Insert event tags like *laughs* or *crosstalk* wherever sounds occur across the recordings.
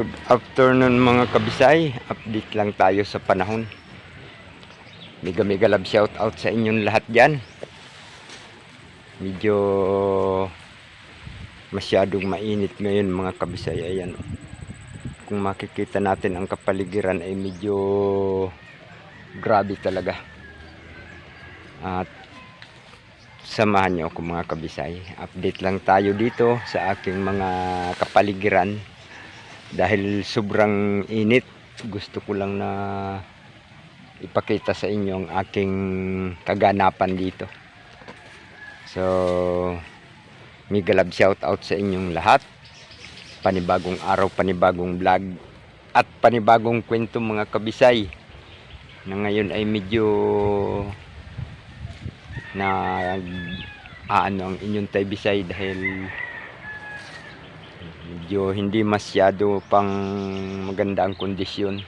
Good afternoon mga kabisay. Update lang tayo sa panahon. Mega mega love shout out sa inyong lahat dyan. Medyo masyadong mainit ngayon mga kabisay. Ayan. Kung makikita natin ang kapaligiran ay medyo grabe talaga. At samahan niyo ako mga kabisay. Update lang tayo dito sa aking mga kapaligiran dahil sobrang init gusto ko lang na ipakita sa inyo ang aking kaganapan dito. So mega love shout out sa inyong lahat. Panibagong araw panibagong vlog at panibagong kwento mga kabisay na ngayon ay medyo na aano ang inyong tay bisay dahil medyo hindi masyado pang maganda ang kondisyon.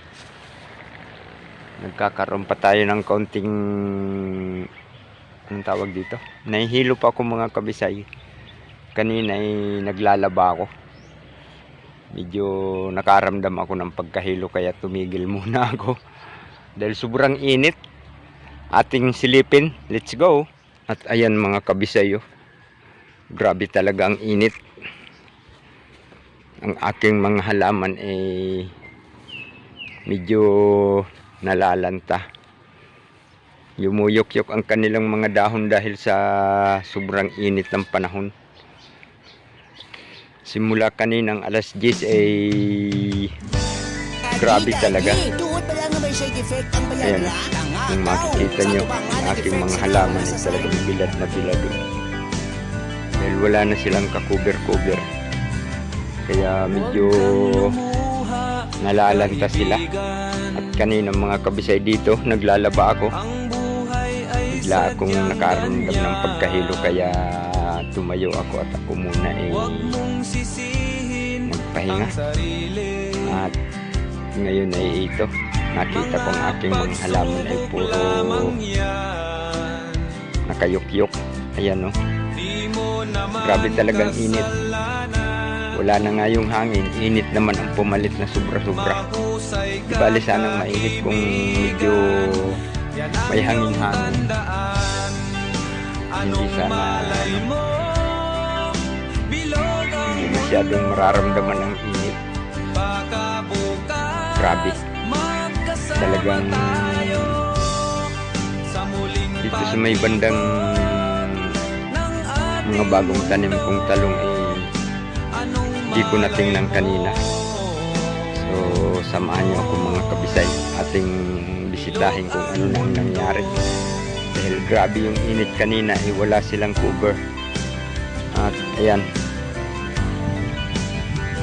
Nagkakaroon pa tayo ng kaunting anong tawag dito? Nahihilo pa ako mga kabisay. Kanina ay naglalaba ako. Medyo nakaramdam ako ng pagkahilo kaya tumigil muna *laughs* ako. Dahil sobrang init ating silipin let's go. At ayan mga kabisayo grabe talaga ang init ang aking mga halaman ay medyo nalalanta. Yumuyok-yok ang kanilang mga dahon dahil sa sobrang init ng panahon. Simula kaninang alas 10 ay grabe talaga. Ayan, kung makikita nyo, ang aking mga halaman ay talagang bilad na bilad. Dahil wala na silang kakuber-kuber kaya medyo nalalanta sila. At kanina mga kabisay dito naglalaba ako. Bigla akong nakaramdam ng pagkahilo kaya tumayo ako at ako muna ay nagpahinga at ngayon ay ito nakita kong aking mga halaman ay puro nakayukyok ayan o grabe talagang init wala na nga yung hangin. Init naman ang pumalit na sobra-sobra. Di bali sanang mainit kung medyo may hangin-hangin. Hindi sana ano, hindi masyadong mararamdaman ang init. Grabe. Talagang dito sa may bandang mga bagong tanim kong talong eh hindi ko natingnan kanina. So samahan niyo ako mga kabisay. Ating bisitahin kung ano na ang nangyari. Dahil grabe yung init kanina eh wala silang cover. At ayan.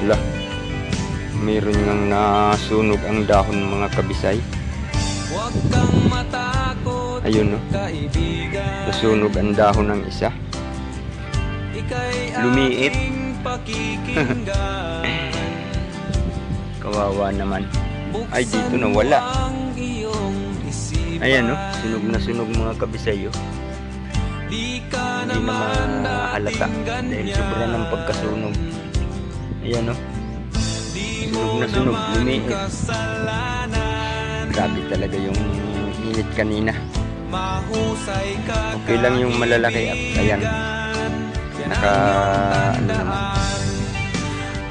Wala. Mayroon ngang nasunog ang dahon mga kabisay. Ayun no nasunog ang dahon ng isa. Lumiit kawawa naman. Ay dito na wala. ayan no sunog na sunog mga kabisayo hindi na mahalata dahil sobra ng pagkasunog. Ayan no sunog na sunog lumiit. grabe talaga yung init kanina. Okay lang yung malalaki at ayan naka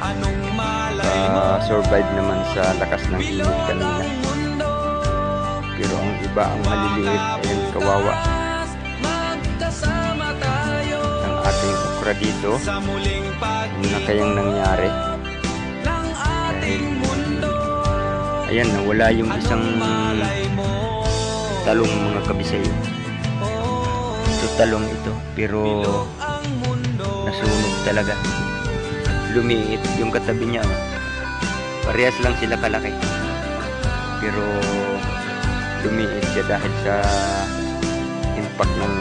ano naman naka survive naman sa lakas ng init kanina. Pero ang iba ang maliliit ayun kawawa. Ang ating okra dito na kayang nangyari. Ayan. Nawala yung isang talong mga kabisayo ito talong ito pero nasunog talaga. Lumiit yung katabi niya parehas lang sila kalaki. Pero lumiit siya dahil sa impact ng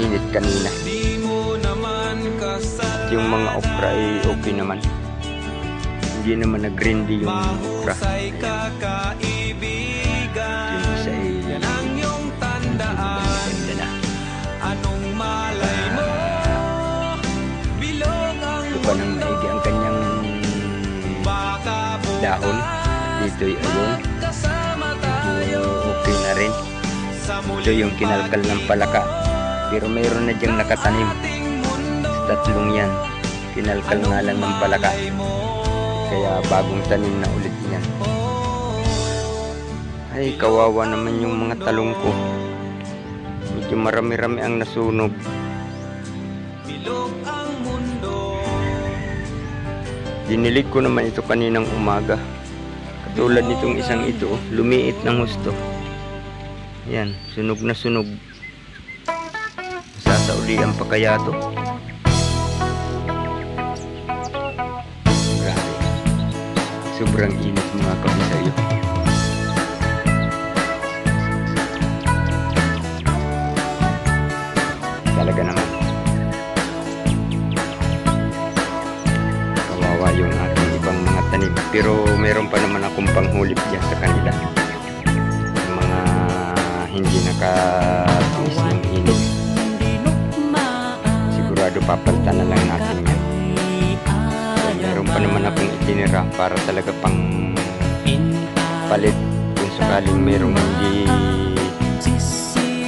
init kanina. Yung mga okra ay okay naman. Hindi naman nag-grindy yung okra Ayun. Medyo okay na rin. Ito yung kinalkal ng palaka. Pero mayroon na diyang nakatanim. Sa tatlong yan. Kinalkal nga lang ng palaka. Kaya bagong tanim na ulit yan. Ay, kawawa naman yung mga talong ko. Medyo marami-rami ang nasunog. Dinilig ko naman ito kaninang umaga. Katulad nitong isang ito, lumiit ng husto. Yan, sunog na sunog. Sasaulian pa kaya to. Grabe. Sobrang init mga kabisayo. Talaga naman. Pero meron pa naman akong panghulip dyan sa kanila. Yung mga hindi nakatiis ng init. Sigurado papalitan na lang natin yan. So, meron pa naman akong itinira para talaga pang palit kung sakaling merong hindi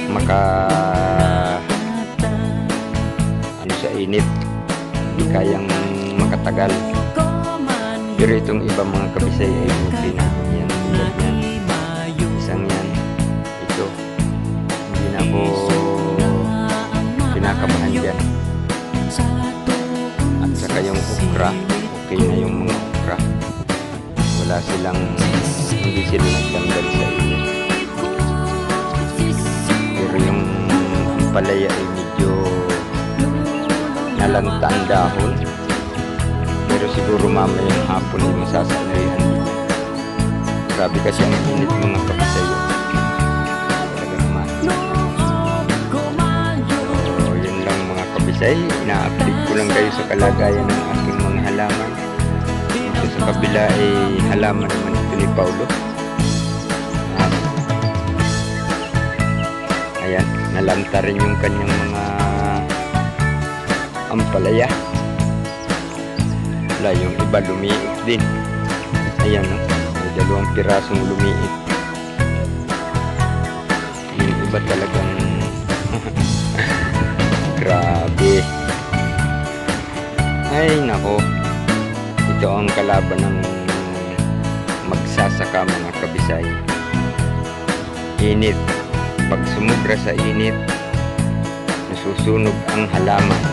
maka ano sa init hindi kayang makatagal pero itong iba mga kabisay ay okay na yan tulad yan isang yan. Ito. Hindi na ako kinakabahan dyan. At saka yung okra. okay na yung mga okra. Wala silang hindi sila nagtanggal sa init pero yung palaya ay medyo nalanta ang dahon siguro mamayang hapon ay masasalihan grabe kasi ang init mga kapisayo talaga naman so lang mga kabisay ina-update ko lang kayo sa kalagayan ng aking mga halaman. Dito sa kabila ay halaman naman ito ni Paulo. Ayan nalanta rin yung kanyang mga ampalaya wala yung iba lumiit din. Ayan no? may dalawang pirasong lumiit. Yung iba talagang *laughs* grabe. Ay nako. Ito ang kalaban ng magsasaka mga kabisay. Init. Pag sumubra sa init nasusunog ang halaman.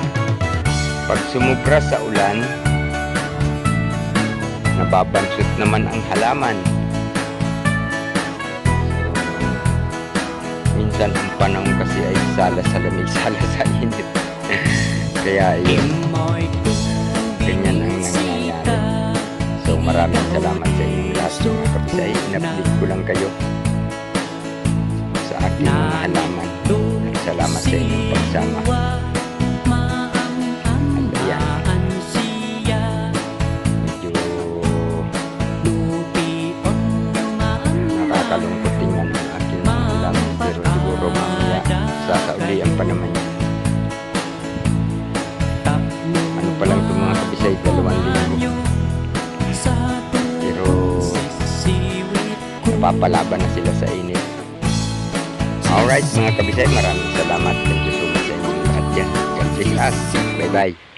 Pag sumubra sa ulan nababansot naman ang halaman. Minsan ang panahon kasi ay sala sa lamig *laughs* sala sa init. Kaya yun ganyan ang nangyayari. So maraming salamat sa inyo lahat mga kabisay. In-update ko lang kayo sa aking mga halaman salamat sa inyong pagsama napapalaban na sila sa init. Alright mga kabisay maraming salamat. Thank you so much sa inyong lahat dyan. God bless us. Bye bye